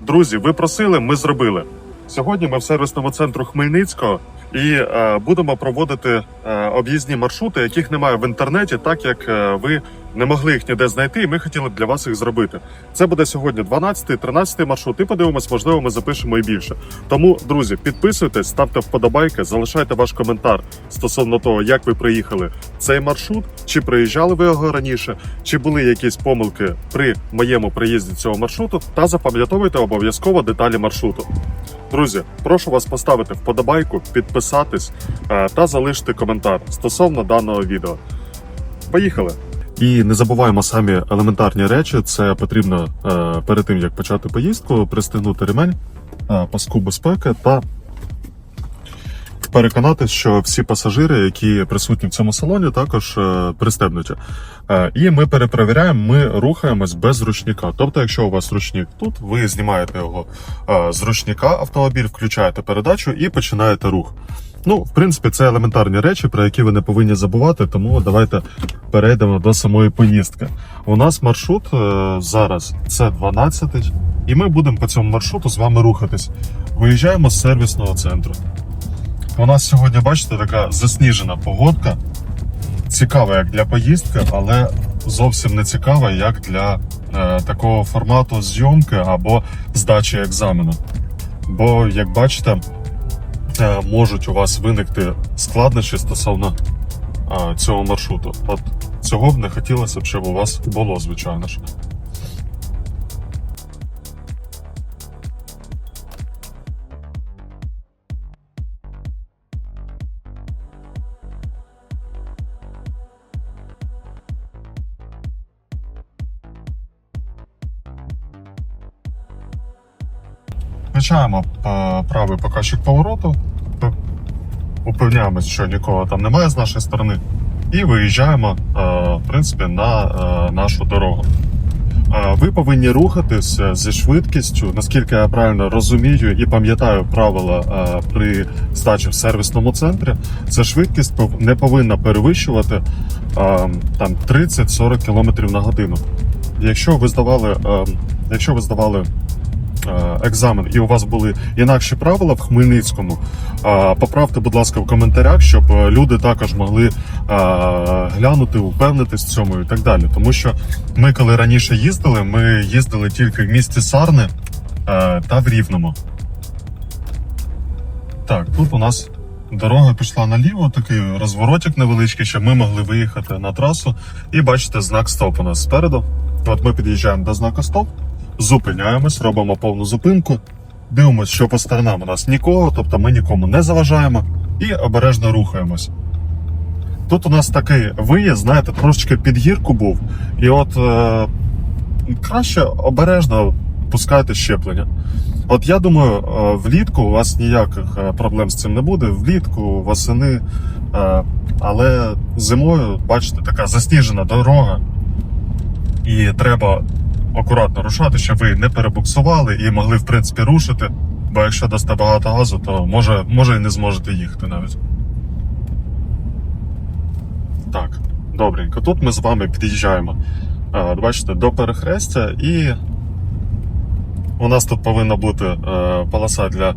Друзі, ви просили, ми зробили. Сьогодні ми в сервісному центру Хмельницького і е, будемо проводити е, об'їзні маршрути, яких немає в інтернеті, так як е, ви не могли їх ніде знайти, і ми хотіли б для вас їх зробити. Це буде сьогодні 12-13 маршрут. І подивимось, можливо, ми запишемо і більше. Тому, друзі, підписуйтесь, ставте вподобайки, залишайте ваш коментар стосовно того, як ви приїхали цей маршрут, чи приїжджали ви його раніше, чи були якісь помилки при моєму приїзді цього маршруту, та запам'ятовуйте обов'язково деталі маршруту. Друзі, прошу вас поставити вподобайку, підписатись е, та залишити коментар стосовно даного відео. Поїхали! І не забуваємо самі елементарні речі. Це потрібно е, перед тим як почати поїздку, пристегнути ремень, е, паску безпеки та переконатись, що всі пасажири, які присутні в цьому салоні, також е, пристебнуті. І ми перепровіряємо, ми рухаємось без ручника. Тобто, якщо у вас ручник тут, ви знімаєте його з ручника автомобіль, включаєте передачу і починаєте рух. Ну, в принципі, це елементарні речі, про які ви не повинні забувати, тому давайте перейдемо до самої поїздки. У нас маршрут е, зараз це 12 і ми будемо по цьому маршруту з вами рухатись. Виїжджаємо з сервісного центру. У нас сьогодні, бачите, така засніжена погодка. Цікава як для поїздки, але зовсім не цікава як для е, такого формату зйомки або здачі екзамену. Бо, як бачите, можуть у вас виникти складнощі стосовно е, цього маршруту. От цього б не хотілося б, щоб у вас було, звичайно ж. Включаємо е, правий показчик повороту, упевняємось, що нікого там немає з нашої сторони, і виїжджаємо е, в принципі, на е, нашу дорогу. Е, Ви повинні рухатися зі швидкістю, наскільки я правильно розумію і пам'ятаю правила при здачі в сервісному центрі. Ця швидкість не повинна перевищувати там 30-40 км на годину. Якщо ви здавали, якщо ви здавали екзамен і у вас були інакші правила в Хмельницькому, поправте, будь ласка, в коментарях, щоб е, люди також могли е, глянути, упевнитись в цьому і так далі. Тому що ми, коли раніше їздили, ми їздили тільки в місті Сарни е, та в Рівному. Так, тут у нас дорога пішла наліво, такий розворотик невеличкий, щоб ми могли виїхати на трасу. І бачите, знак стоп у нас спереду. От ми під'їжджаємо до знака стоп, зупиняємось, робимо повну зупинку, дивимося, що по сторонам у нас нікого, тобто ми нікому не заважаємо і обережно рухаємось. Тут у нас такий виїзд, знаєте, трошечки під гірку був, і от е, краще обережно пускайте щеплення. От я думаю, е, влітку у вас ніяких е, проблем з цим не буде. Влітку, восени, е, але зимою, бачите, така засніжена дорога, і треба акуратно рушати, щоб ви не перебуксували і могли, в принципі, рушити. Бо якщо дасте багато газу, то може, може і не зможете їхати навіть. Так, добренько. Тут ми з вами під'їжджаємо. е, Бачите, до перехрестя і у нас тут повинна бути е, полоса для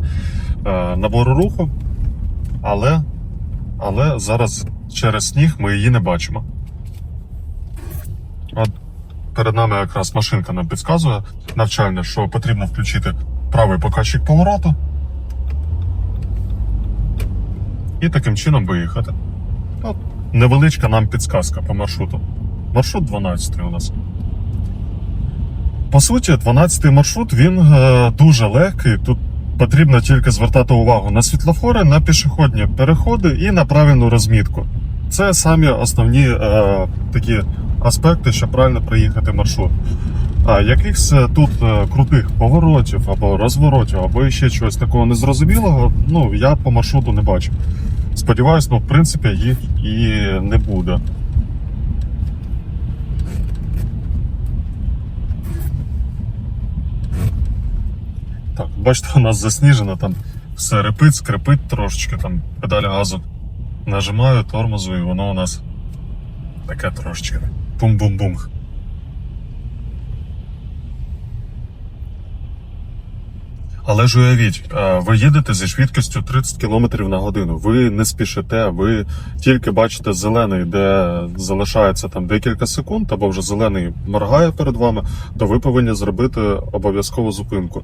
е, набору руху, але, але зараз через сніг ми її не бачимо. От перед нами якраз машинка нам підказує навчальне, що потрібно включити правий показчик повороту. І таким чином виїхати. От, невеличка нам підсказка по маршруту. Маршрут 12 у нас. По суті, 12-й маршрут він е, дуже легкий. Тут потрібно тільки звертати увагу на світлофори, на пішохідні переходи і на правильну розмітку. Це самі основні е, такі аспекти, щоб правильно проїхати маршрут. А якихось е, тут е, крутих поворотів або розворотів, або ще чогось такого незрозумілого, ну я по маршруту не бачу. Сподіваюсь, ну в принципі їх і не буде. Так, бачите, у нас засніжено, там все репить, скрипить трошечки, там педаль газу нажимаю тормозу, і воно у нас таке трошечки. Бум-бум-бум. Але ж уявіть, ви їдете зі швидкістю 30 км на годину. Ви не спішите, ви тільки бачите зелений, де залишається там декілька секунд, або вже зелений моргає перед вами, то ви повинні зробити обов'язкову зупинку.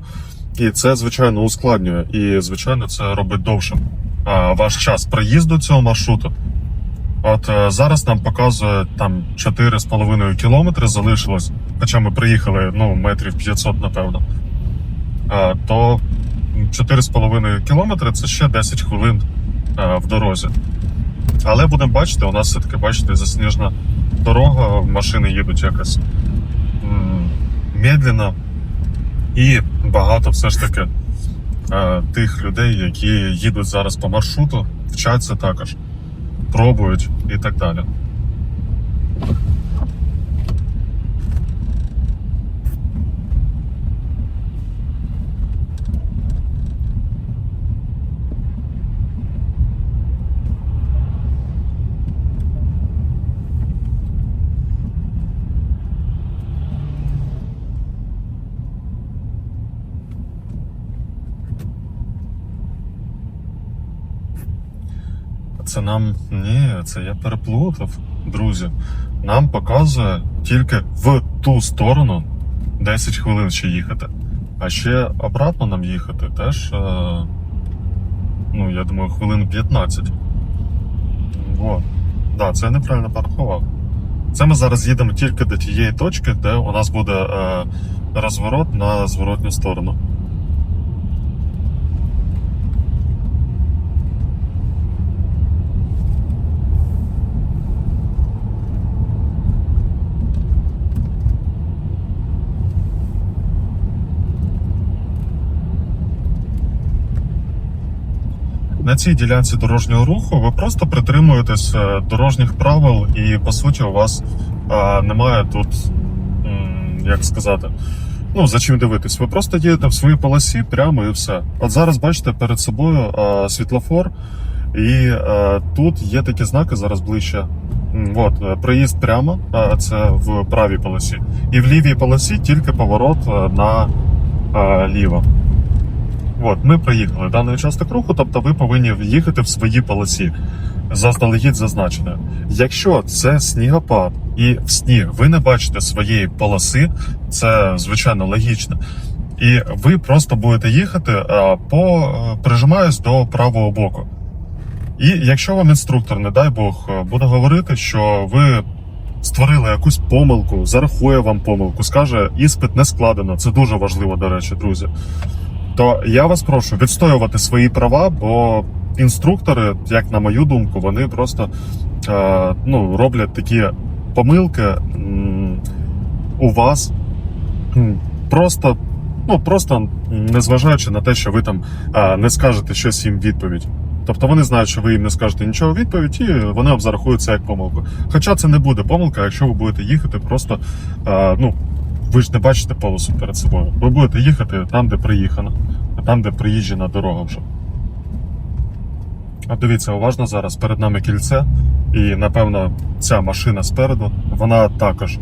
І це, звичайно, ускладнює. І, звичайно, це робить довшим ваш час проїзду цього маршруту. От е, зараз нам показує там 4,5 кілометри залишилось, хоча ми приїхали ну, метрів 500, напевно. Е, то 4,5 кілометри це ще 10 хвилин е, в дорозі. Але будемо бачити, у нас все-таки, бачите, засніжна дорога, машини їдуть якось медленно. І багато все ж таки тих людей, які їдуть зараз по маршруту, вчаться також, пробують і так далі. Це нам ні, це я переплутав, друзі. Нам показує тільки в ту сторону 10 хвилин ще їхати. А ще обратно нам їхати теж, е, ну, я думаю, хвилин 15. О, да, це я неправильно порахував. Це ми зараз їдемо тільки до тієї точки, де у нас буде е, розворот на зворотню сторону. На цій ділянці дорожнього руху ви просто притримуєтесь е, дорожніх правил, і по суті у вас е, немає тут, як сказати, ну за чим дивитись. Ви просто їдете в своїй полосі прямо і все. От зараз бачите перед собою е, світлофор, і е, тут є такі знаки зараз ближче. От, проїзд прямо, е, це в правій полосі. І в лівій полосі тільки поворот на ліво. От, ми проїхали даний участок руху, тобто ви повинні їхати в своїй полосі. Заздалегідь зазначено. Якщо це снігопад і в сніг ви не бачите своєї полоси, це звичайно логічно. І ви просто будете їхати а, по е, прижимаючись до правого боку. І якщо вам інструктор, не дай Бог, е, буде говорити, що ви створили якусь помилку, зарахує вам помилку, скаже, іспит не складено. Це дуже важливо, до речі, друзі то я вас прошу відстоювати свої права, бо інструктори, як на мою думку, вони просто е, ну, роблять такі помилки у вас просто. Ну, просто незважаючи на те, що ви там е, не скажете щось їм відповідь. Тобто вони знають, що ви їм не скажете нічого відповідь, і вони вам це як помилку. Хоча це не буде помилка, якщо ви будете їхати просто, е, ну, ви ж не бачите полосу перед собою. Ви будете їхати там, де приїхано, а там, де приїжджена дорога вже. От дивіться, уважно зараз перед нами кільце, і напевно ця машина спереду, вона також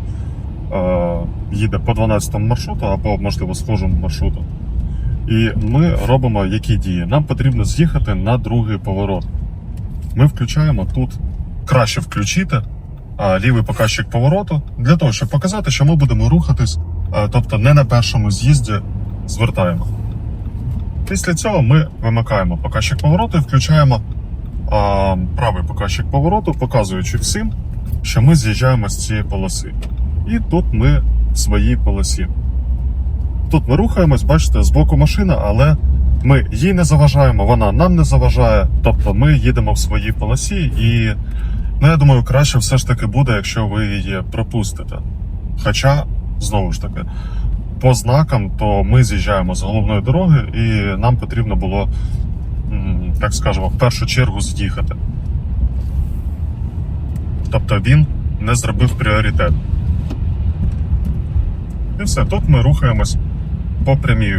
е, їде по 12 маршруту або, можливо, схожому маршруту. І ми робимо які дії? Нам потрібно з'їхати на другий поворот. Ми включаємо тут краще включити а, лівий показчик повороту для того, щоб показати, що ми будемо рухатись, а, тобто не на першому з'їзді звертаємо. Після цього ми вимикаємо показчик повороту і включаємо а, правий показчик повороту, показуючи всім, що ми з'їжджаємо з цієї полоси. І тут ми в своїй полосі. Тут ми рухаємось, бачите, з боку машина, але ми їй не заважаємо, вона нам не заважає. Тобто ми їдемо в своїй полосі, і ну, я думаю, краще все ж таки буде, якщо ви її пропустите. Хоча, знову ж таки, по знакам, то ми з'їжджаємо з головної дороги, і нам потрібно було, так скажемо, в першу чергу з'їхати. Тобто він не зробив пріоритет. І все, тут ми рухаємось по прямій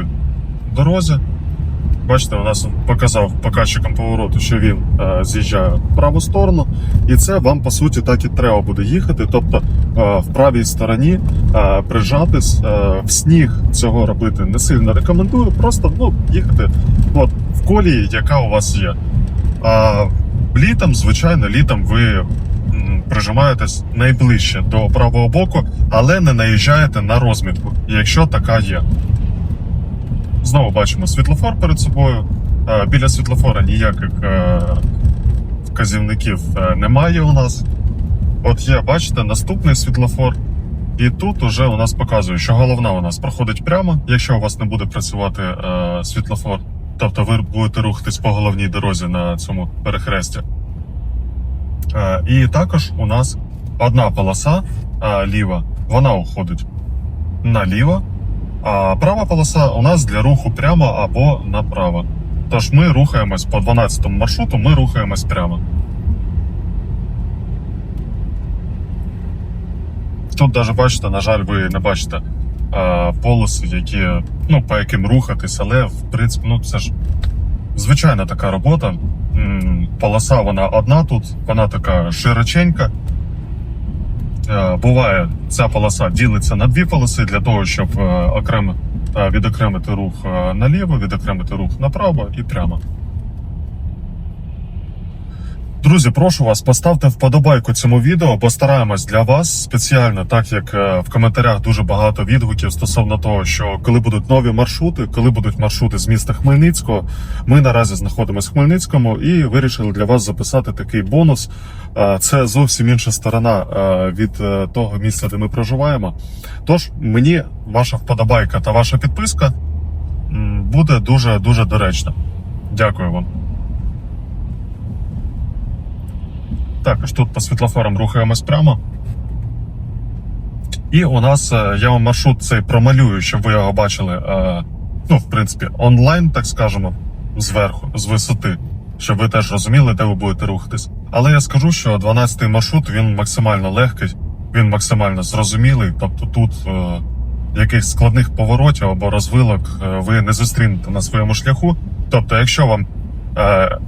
дорозі. Бачите, у нас показав показчиком повороту, що він е, з'їжджає в праву сторону, і це вам по суті так і треба буде їхати. Тобто в правій стороні е, прижатись е, в сніг цього робити не сильно рекомендую. Просто ну, їхати от, в колії, яка у вас є. А літом, звичайно, літом ви прижимаєтесь найближче до правого боку, але не наїжджаєте на розмітку, якщо така є. Знову бачимо світлофор перед собою. Е, Біля світлофора ніяких е, вказівників е, немає у нас. От є, бачите, наступний світлофор. І тут уже у нас показує, що головна у нас проходить прямо, якщо у вас не буде працювати е, світлофор. Тобто ви будете рухатись по головній дорозі на цьому перехресті. Е, і також у нас одна полоса е, ліва, вона уходить наліво, а права полоса у нас для руху прямо або направо. Тож ми рухаємось по 12 маршруту, ми рухаємось прямо. Тут навіть бачите, на жаль, ви не бачите е, полоси, які, ну, по яким рухатись, але в принципі, ну це ж звичайна така робота. Полоса вона одна тут, вона така широченька. Е, Буває, ця полоса ділиться на дві полоси для того, щоб е, окремо відокремити рух наліво, відокремити рух направо і прямо. Друзі, прошу вас, поставте вподобайку цьому відео. Постараємось для вас спеціально, так як е, в коментарях дуже багато відгуків стосовно того, що коли будуть нові маршрути, коли будуть маршрути з міста Хмельницького. Ми наразі знаходимося в Хмельницькому і вирішили для вас записати такий бонус. Е, Це зовсім інша сторона е, від того місця, де ми проживаємо. Тож мені ваша вподобайка та ваша підписка буде дуже дуже доречна. Дякую вам. Також тут по світлофорам рухаємось прямо. І у нас е, я вам маршрут цей промалюю, щоб ви його бачили. е, Ну, в принципі, онлайн, так скажемо, зверху, з висоти, щоб ви теж розуміли, де ви будете рухатись. Але я скажу, що 12-й маршрут він максимально легкий, він максимально зрозумілий. Тобто тут е, якихось складних поворотів або розвилок е, ви не зустрінете на своєму шляху. Тобто, якщо вам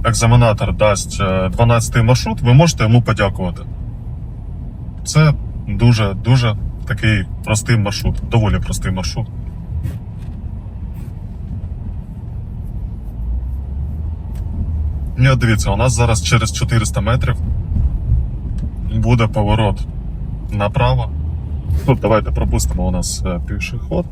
екзаменатор дасть е, 12-й маршрут, ви можете йому подякувати. Це дуже дуже такий простий маршрут, доволі простий маршрут. І от дивіться, у нас зараз через 400 метрів буде поворот направо. Тут давайте пропустимо у нас е, пішоход.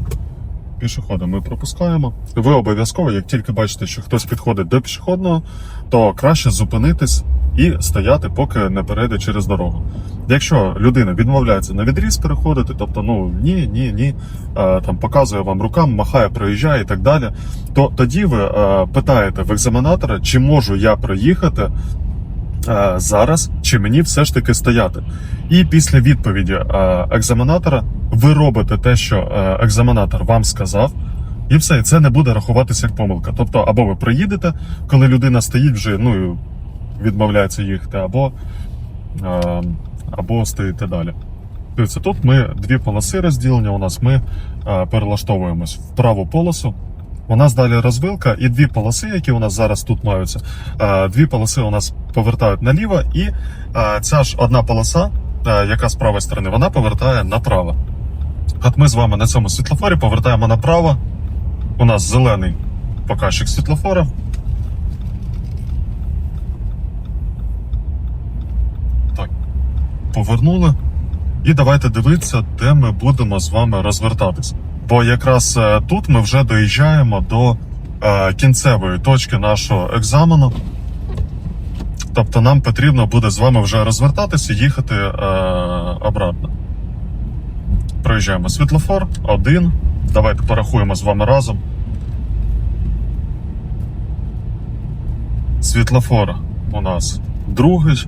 Пішохода ми пропускаємо. Ви обов'язково, як тільки бачите, що хтось підходить до пішохідного, то краще зупинитись і стояти, поки не перейде через дорогу. Якщо людина відмовляється на відріз переходити, тобто ну ні, ні, ні, е, там показує вам рукам, махає, проїжджає і так далі, то тоді ви е, питаєте в екзаменатора, чи можу я проїхати е, зараз, чи мені все ж таки стояти. І після відповіді е, екзаменатора ви робите те, що е, екзаменатор вам сказав. І все, і це не буде рахуватися як помилка. Тобто, або ви приїдете, коли людина стоїть вже, ну відмовляється їхати, або, е, або стоїте далі. Дивіться, тут ми дві полоси розділення. У нас ми е, перелаштовуємось в праву полосу. У нас далі розвилка і дві полоси, які у нас зараз тут маються. е, Дві полоси у нас повертають наліво, і е, ця ж одна полоса, яка з правої сторони, вона повертає направо. От ми з вами на цьому світлофорі повертаємо направо. У нас зелений показчик світлофора. Так, повернули. І давайте дивитися, де ми будемо з вами розвертатись. Бо якраз е, тут ми вже доїжджаємо до е, кінцевої точки нашого екзамену. Тобто нам потрібно буде з вами вже розвертатися і їхати е, обратно. Проїжджаємо світлофор, один. Давайте порахуємо з вами разом. Світлофор у нас другий.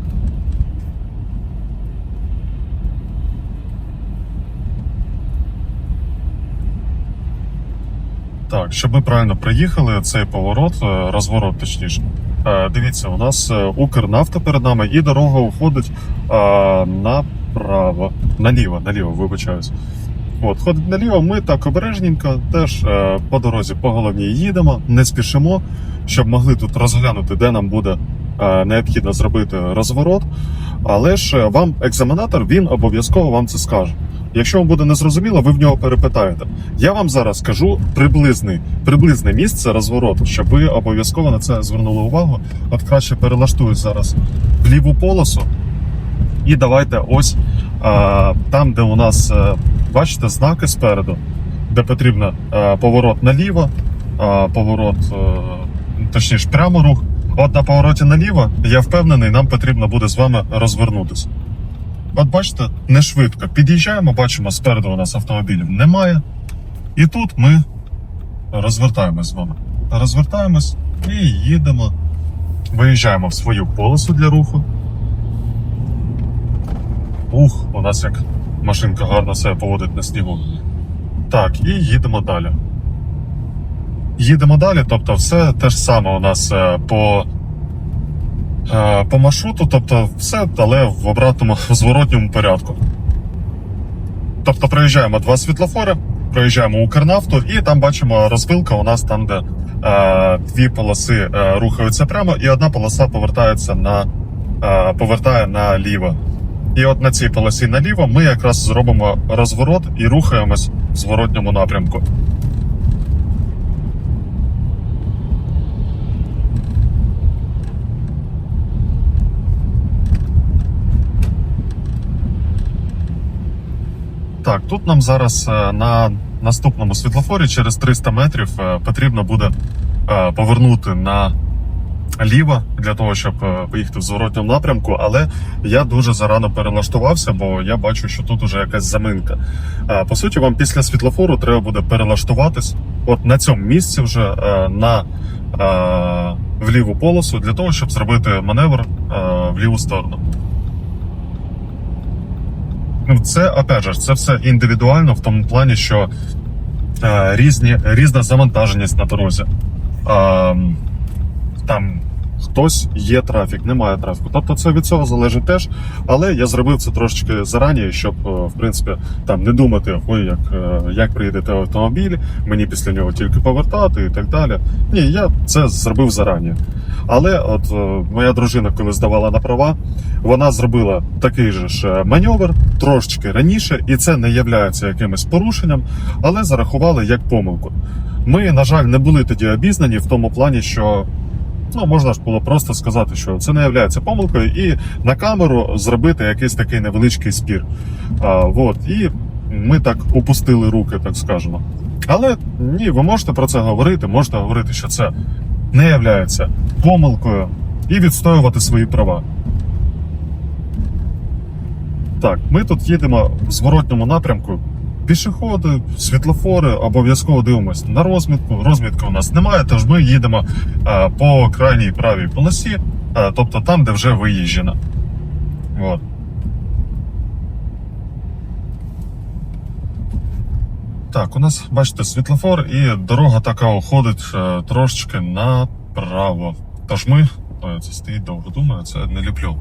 Так, щоб ми правильно приїхали, цей поворот, е, розворот точніше. Е, Дивіться, у нас е, Укрнафта перед нами і дорога уходить е, направо. Наліво, наліво, вибачаюсь. От, ходить наліво, ми так обережненько, теж е, по дорозі по головній їдемо, не спішимо. щоб могли тут розглянути, де нам буде е, необхідно зробити розворот. Але ж вам екзаменатор він обов'язково вам це скаже. Якщо вам буде незрозуміло, ви в нього перепитаєте. Я вам зараз скажу приблизний, приблизне місце розвороту, щоб ви обов'язково на це звернули увагу. От краще перелаштуюсь зараз в ліву полосу. І давайте ось а, там, де у нас, е, бачите, знаки спереду, де потрібно е, поворот наліво, а, поворот, е, точніше, прямо рух. От на повороті наліво, я впевнений, нам потрібно буде з вами розвернутися. От бачите, не швидко. Під'їжджаємо, бачимо, спереду у нас автомобілів немає. І тут ми розвертаємось з вами. Розвертаємось і їдемо. Виїжджаємо в свою полосу для руху. Ух, у нас як машинка гарно себе поводить на снігу. Так, і їдемо далі. Їдемо далі, тобто все те ж саме у нас е, по, по маршруту, тобто все, але в обратному в зворотньому порядку. Тобто проїжджаємо два світлофори, проїжджаємо Укрнафту, і там бачимо розвилка у нас там, де е, дві полоси е, рухаються прямо, і одна полоса повертається на, е, повертає наліво. І от на цій полосі наліво ми якраз зробимо розворот і рухаємось в зворотньому напрямку. Так, тут нам зараз е, на наступному світлофорі через 300 метрів е, потрібно буде е, повернути на ліво для того, щоб поїхати в зворотньому напрямку. Але я дуже зарано перелаштувався, бо я бачу, що тут уже якась заминка. По суті, вам після світлофору треба буде перелаштуватись от на цьому місці вже на в ліву полосу для того, щоб зробити маневр в ліву сторону. Ну, це опять же, це все індивідуально в тому плані, що е, різні, різна завантаженість на дорозі. Е, там хтось є трафік, немає трафіку. Тобто це від цього залежить теж. Але я зробив це трошечки зарані, щоб е, в принципі там не думати, ой, як, е, як приїдете автомобіль, мені після нього тільки повертати і так далі. Ні, я це зробив зарані. Але от е, моя дружина, коли здавала на права, вона зробила такий же ж е, маневр трошечки раніше, і це не являється якимось порушенням, але зарахували як помилку. Ми, на жаль, не були тоді обізнані в тому плані, що ну можна ж було просто сказати, що це не є помилкою, і на камеру зробити якийсь такий невеличкий спір. А, вот, і ми так опустили руки, так скажемо. Але ні, ви можете про це говорити, можете говорити, що це не є помилкою і відстоювати свої права. Так, ми тут їдемо в зворотньому напрямку. Пішоходи, світлофори, обов'язково дивимося на розмітку. Розмітки у нас немає, тож ми їдемо е, по крайній правій полосі, е, тобто там, де вже виїжджено. От. Так, у нас, бачите, світлофор і дорога така уходить е, трошечки направо. Тож ми. Ой, це стоїть довго думаю, це не люблю.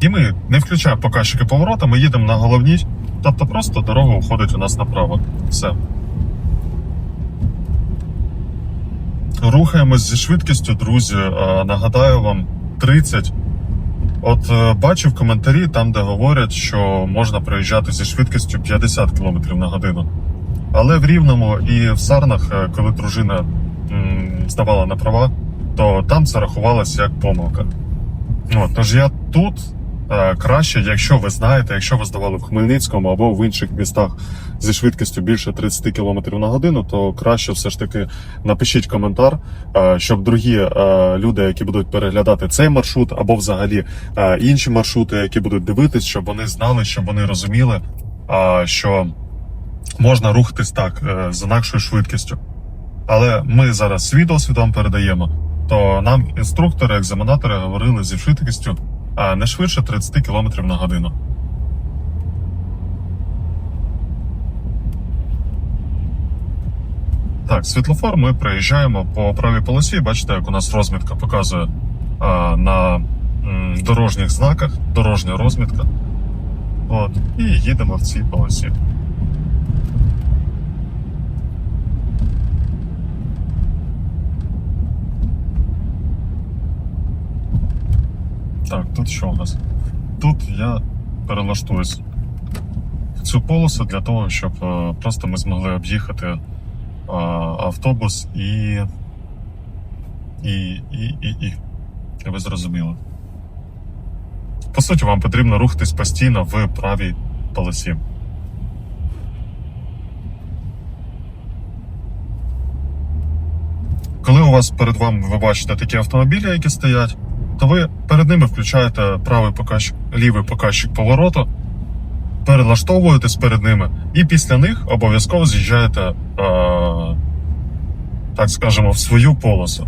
І ми не включаємо показчики поворота, ми їдемо на головній, тобто просто дорога уходить у нас направо. Все. Рухаємось зі швидкістю, друзі. е, Нагадаю вам 30. От е, бачив коментарі там, де говорять, що можна проїжджати зі швидкістю 50 км на годину. Але в Рівному і в Сарнах, е, коли дружина здавала на права, то там це рахувалося як помилка. От, тож я тут е, краще, якщо ви знаєте, якщо ви здавали в Хмельницькому або в інших містах зі швидкістю більше 30 км на годину, то краще все ж таки напишіть коментар, е, щоб другі е, люди, які будуть переглядати цей маршрут, або взагалі е, інші маршрути, які будуть дивитись, щоб вони знали, щоб вони розуміли, що можна рухатись так з інакшою швидкістю. Але ми зараз свій досвід вам передаємо, то нам інструктори, екзаменатори говорили зі швидкістю не швидше 30 км на годину. Так, світлофор ми проїжджаємо по правій полосі. Бачите, як у нас розмітка показує а, на дорожніх знаках, дорожня розмітка. От, І їдемо в цій полосі. Так, тут що у нас? Тут я перелаштуюсь в цю полосу для того, щоб е, просто ми змогли об'їхати автобус і. І, і, і, і. Ви зрозуміли. По суті, вам потрібно рухатись постійно в правій полосі. Коли у вас перед вами ви бачите такі автомобілі, які стоять, то ви перед ними включаєте правий показчик, лівий показчик повороту, перелаштовуєтесь перед ними, і після них обов'язково з'їжджаєте, е, так скажемо, в свою полосу.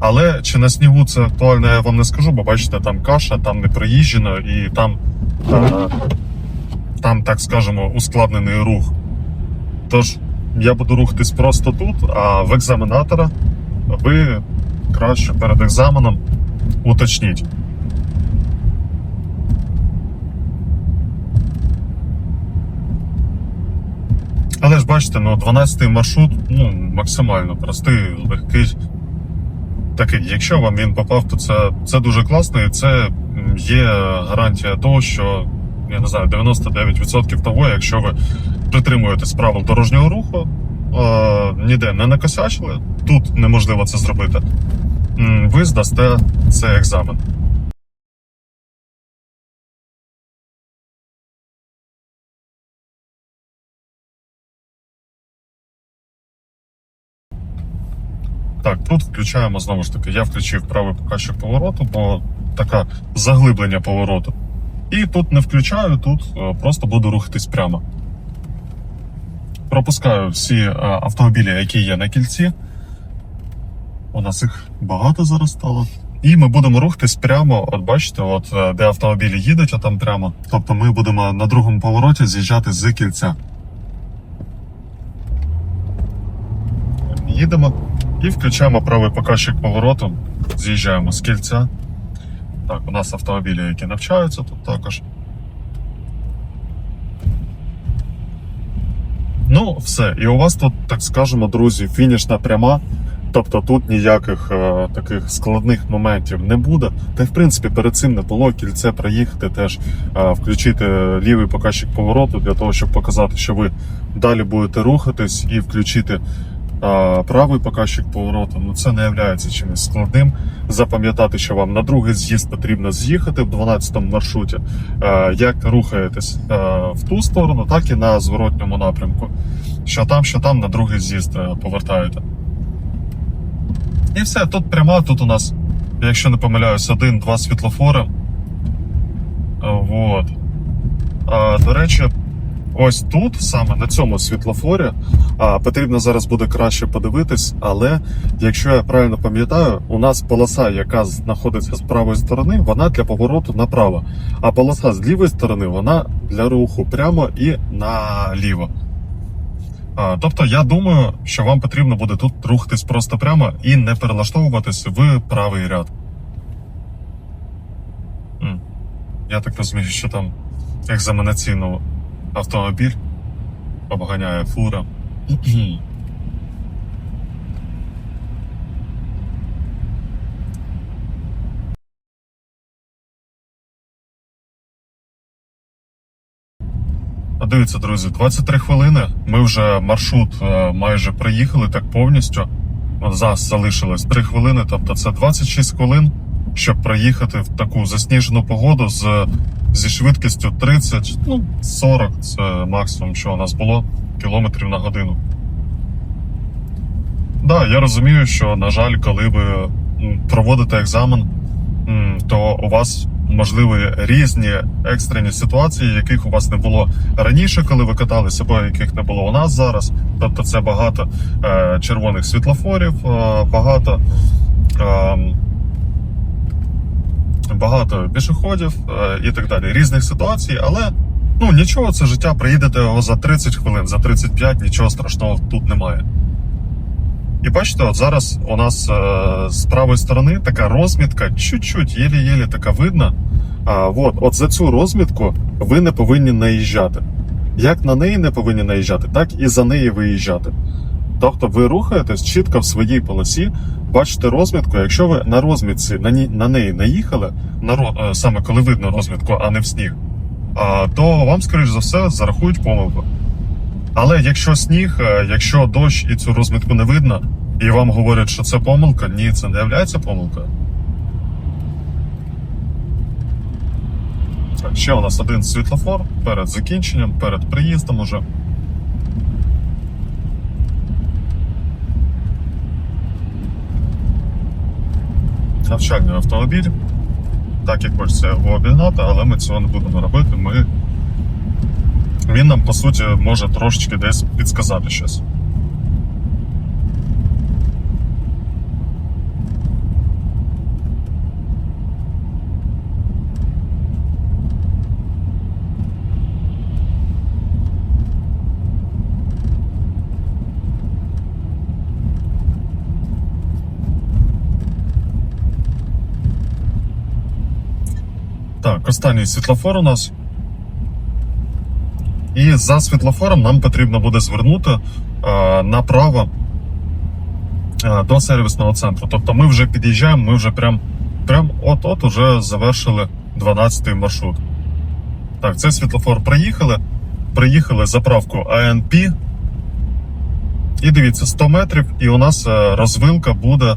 Але чи на снігу це актуально, я вам не скажу, бо бачите, там каша, там не проїжджено і там, е, там, так скажемо, ускладнений рух. Тож я буду рухатись просто тут, а в екзаменатора ви краще перед екзаменом уточніть. Але ж бачите, ну 12-й маршрут ну, максимально простий, легкий. Такий, якщо вам він попав, то це, це дуже класно, і це є гарантія того, що я не знаю, 99% того, якщо ви притримуєтесь правил дорожнього руху, е, ніде не накосячили, тут неможливо це зробити. Ви здасте цей екзамен. Так, тут включаємо знову ж таки. Я включив правий показчик повороту, бо таке заглиблення повороту. І тут не включаю, тут е, просто буду рухатись прямо. Пропускаю всі е, автомобілі, які є на кільці. У нас їх багато зараз стало. І ми будемо рухатись прямо, от бачите, от е, де автомобілі їдуть, а там прямо. Тобто ми будемо на другому повороті з'їжджати з кільця. Їдемо і включаємо правий показчик повороту. З'їжджаємо з кільця. Так, у нас автомобілі, які навчаються тут також. Ну, все. І у вас тут, так скажемо, друзі, фінішна пряма. Тобто тут ніяких е, таких складних моментів не буде. Та й в принципі перед цим не було кільце проїхати, теж е, включити лівий показчик повороту для того, щоб показати, що ви далі будете рухатись, і включити правий показчик повороту, ну це не є чимось складним. Запам'ятати, що вам на другий з'їзд потрібно з'їхати в 12-му маршруті. А, як рухаєтесь а, в ту сторону, так і на зворотньому напрямку. Що там, що там, на другий з'їзд повертаєте. І все, тут пряма, тут у нас, якщо не помиляюсь, один-два світлофори. А, Вот. А, до речі, ось тут, саме на цьому світлофорі, потрібно зараз буде краще подивитись, але якщо я правильно пам'ятаю, у нас полоса, яка знаходиться з правої сторони, вона для повороту направо. А полоса з лівої сторони, вона для руху прямо і наліво. Тобто, я думаю, що вам потрібно буде тут рухатись просто прямо і не перелаштовуватись в правий ряд. Я так розумію, що там екзаменаційний автомобіль обганяє фура. Дивіться, друзі, 23 хвилини. Ми вже маршрут е, майже проїхали так повністю. Зараз залишилось 3 хвилини, тобто це 26 хвилин, щоб проїхати в таку засніжену погоду з, зі швидкістю 30, ну 40 це максимум, що у нас було, кілометрів на годину. Да, я розумію, що, на жаль, коли ви проводите екзамен, то у вас можливі різні екстрені ситуації, яких у вас не було раніше, коли ви каталися, або яких не було у нас зараз. Тобто це багато е, червоних світлофорів, е, багато. Е, Багато пішоходів е, і так далі, різних ситуацій, але ну нічого, це життя. Приїдете його за 30 хвилин, за 35, нічого страшного тут немає. І бачите, от зараз у нас е, з правої сторони така розмітка, чуть-чуть, єлі-єлі така видна. А, от, от за цю розмітку ви не повинні наїжджати. Як на неї не повинні наїжджати, так і за неї виїжджати. Тобто ви рухаєтесь чітко в своїй полосі, бачите розмітку. Якщо ви на розмітці на, ні, на неї наїхали, на, е, саме коли видно розмітку, а не в сніг, то вам, скоріш за все, зарахують помилку. Але якщо сніг, е, якщо дощ і цю розмітку не видно, і вам говорять, що це помилка, ні, це не є помилкою. Ще у нас один світлофор перед закінченням, перед приїздом уже. Навчальний автомобіль. Так як хочеться його обігнати, але ми цього не будемо робити. Ми... Він нам, по суті, може трошечки десь підсказати щось. Останній світлофор у нас. І за світлофором нам потрібно буде звернути е, направо е, до сервісного центру. Тобто ми вже під'їжджаємо, ми вже прям, прям от-от уже завершили 12-й маршрут. Так, цей світлофор приїхали. Приїхали заправку АНП. І дивіться, 100 метрів, і у нас е, розвилка буде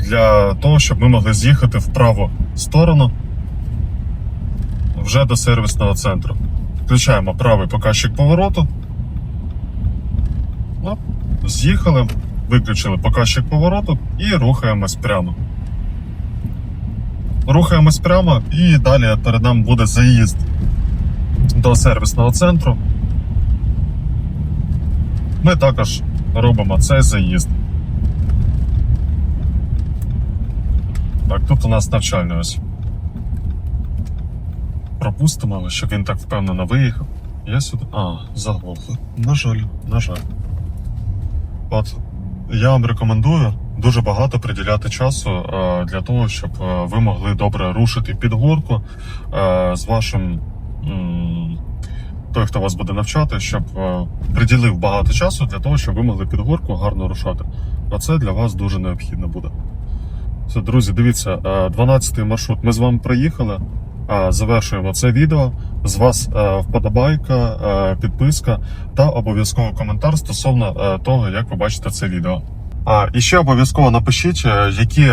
для того, щоб ми могли з'їхати в праву сторону вже до сервісного центру. Включаємо правий показчик повороту. Оп, З'їхали, виключили показчик повороту і рухаємось прямо. Рухаємось прямо і далі перед нами буде заїзд до сервісного центру. Ми також робимо цей заїзд. Так, тут у нас навчальний ось пропустимо, щоб він так впевнено виїхав. Я сюди. А, заглохло. На жаль, на жаль. От я вам рекомендую дуже багато приділяти часу е, для того, щоб е, ви могли добре рушити під горку е, з вашим. той, хто вас буде навчати, щоб приділив багато часу для того, щоб ви могли під горку гарно рушати. А це для вас дуже необхідно буде. Все, друзі, дивіться, 12-й маршрут ми з вами проїхали. Е, Завершуємо це відео. З вас е, вподобайка, е, підписка та обов'язково коментар стосовно того, як ви бачите це відео. А, і ще обов'язково напишіть, які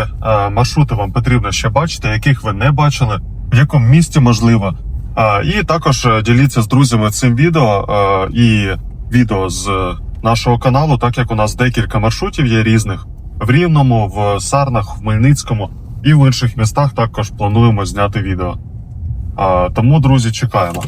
маршрути вам потрібно ще бачити, яких ви не бачили, в якому місті можливо. А, і також діліться з друзями цим відео і відео з нашого каналу, так як у нас декілька маршрутів є різних в Рівному, в Сарнах, в Хмельницькому і в інших містах також плануємо зняти відео. Тому, друзі, чекаємо.